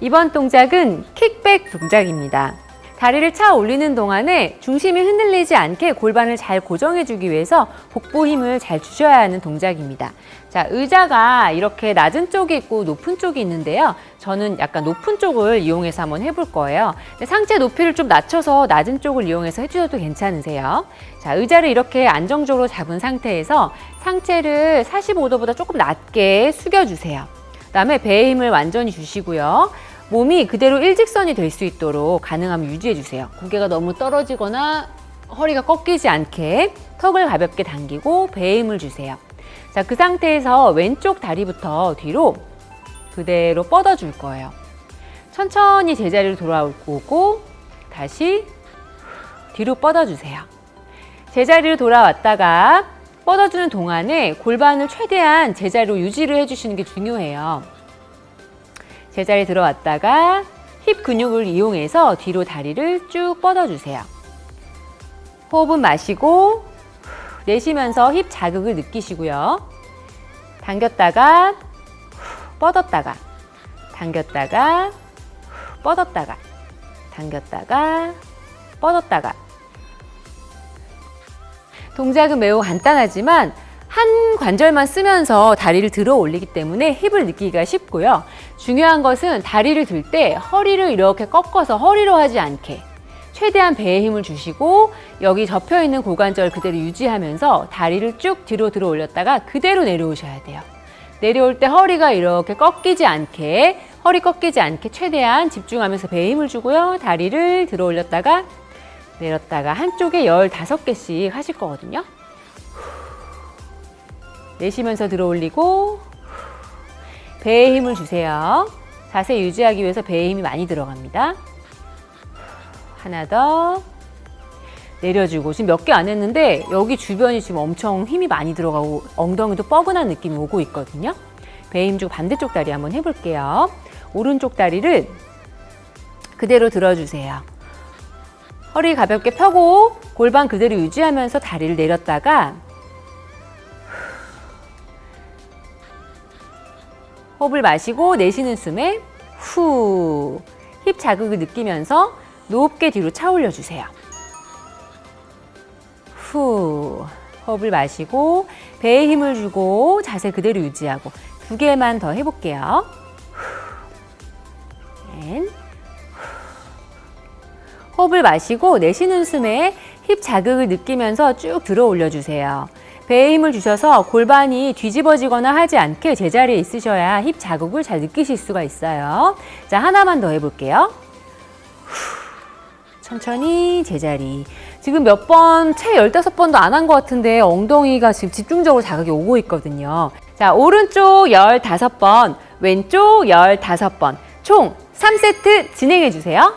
이번 동작은 킥백 동작입니다. 다리를 차 올리는 동안에 중심이 흔들리지 않게 골반을 잘 고정해주기 위해서 복부 힘을 잘 주셔야 하는 동작입니다. 자, 의자가 이렇게 낮은 쪽이 있고 높은 쪽이 있는데요. 저는 약간 높은 쪽을 이용해서 한번 해볼 거예요. 상체 높이를 좀 낮춰서 낮은 쪽을 이용해서 해주셔도 괜찮으세요. 자, 의자를 이렇게 안정적으로 잡은 상태에서 상체를 45도보다 조금 낮게 숙여주세요. 그다음에 배의 힘을 완전히 주시고요. 몸이 그대로 일직선이 될 수 있도록 가능하면 유지해 주세요. 고개가 너무 떨어지거나 허리가 꺾이지 않게 턱을 가볍게 당기고 배의 힘을 주세요. 자, 그 상태에서 왼쪽 다리부터 뒤로 그대로 뻗어 줄 거예요. 천천히 제자리로 돌아오고 다시 뒤로 뻗어 주세요. 제자리로 돌아왔다가 뻗어주는 동안에 골반을 최대한 제자리로 유지를 해주시는 게 중요해요. 제자리 들어왔다가 힙 근육을 이용해서 뒤로 다리를 쭉 뻗어주세요. 호흡은 마시고 내쉬면서 힙 자극을 느끼시고요. 당겼다가 뻗었다가 당겼다가 뻗었다가 당겼다가 뻗었다가 동작은 매우 간단하지만 한 관절만 쓰면서 다리를 들어 올리기 때문에 힙을 느끼기가 쉽고요. 중요한 것은 다리를 들 때 허리를 이렇게 꺾어서 허리로 하지 않게 최대한 배에 힘을 주시고 여기 접혀 있는 고관절 그대로 유지하면서 다리를 쭉 뒤로 들어 올렸다가 그대로 내려오셔야 돼요. 내려올 때 허리가 이렇게 꺾이지 않게 허리 꺾이지 않게 최대한 집중하면서 배에 힘을 주고요. 다리를 들어 올렸다가 내렸다가 한쪽에 15개씩 하실 거거든요. 내쉬면서 들어 올리고 배에 힘을 주세요. 자세 유지하기 위해서 배에 힘이 많이 들어갑니다. 하나 더 내려주고 지금 몇 개 안 했는데 여기 주변이 지금 엄청 힘이 많이 들어가고 엉덩이도 뻐근한 느낌이 오고 있거든요. 배에 힘 주고 반대쪽 다리 한번 해볼게요. 오른쪽 다리를 그대로 들어주세요. 허리 가볍게 펴고 골반 그대로 유지하면서 다리를 내렸다가 호흡을 마시고 내쉬는 숨에 후. 힙 자극을 느끼면서 높게 뒤로 차 올려 주세요. 후. 호흡을 마시고 배에 힘을 주고 자세 그대로 유지하고 두 개만 더 해볼게요. 앤. 호흡을 마시고 내쉬는 숨에 힙 자극을 느끼면서 쭉 들어 올려주세요. 배에 힘을 주셔서 골반이 뒤집어지거나 하지 않게 제자리에 있으셔야 힙 자극을 잘 느끼실 수가 있어요. 자, 하나만 더 해볼게요. 후, 천천히 제자리. 지금 몇 번, 채 15번도 안 한 것 같은데 엉덩이가 지금 집중적으로 자극이 오고 있거든요. 자, 오른쪽 15번, 왼쪽 15번, 총 3세트 진행해 주세요.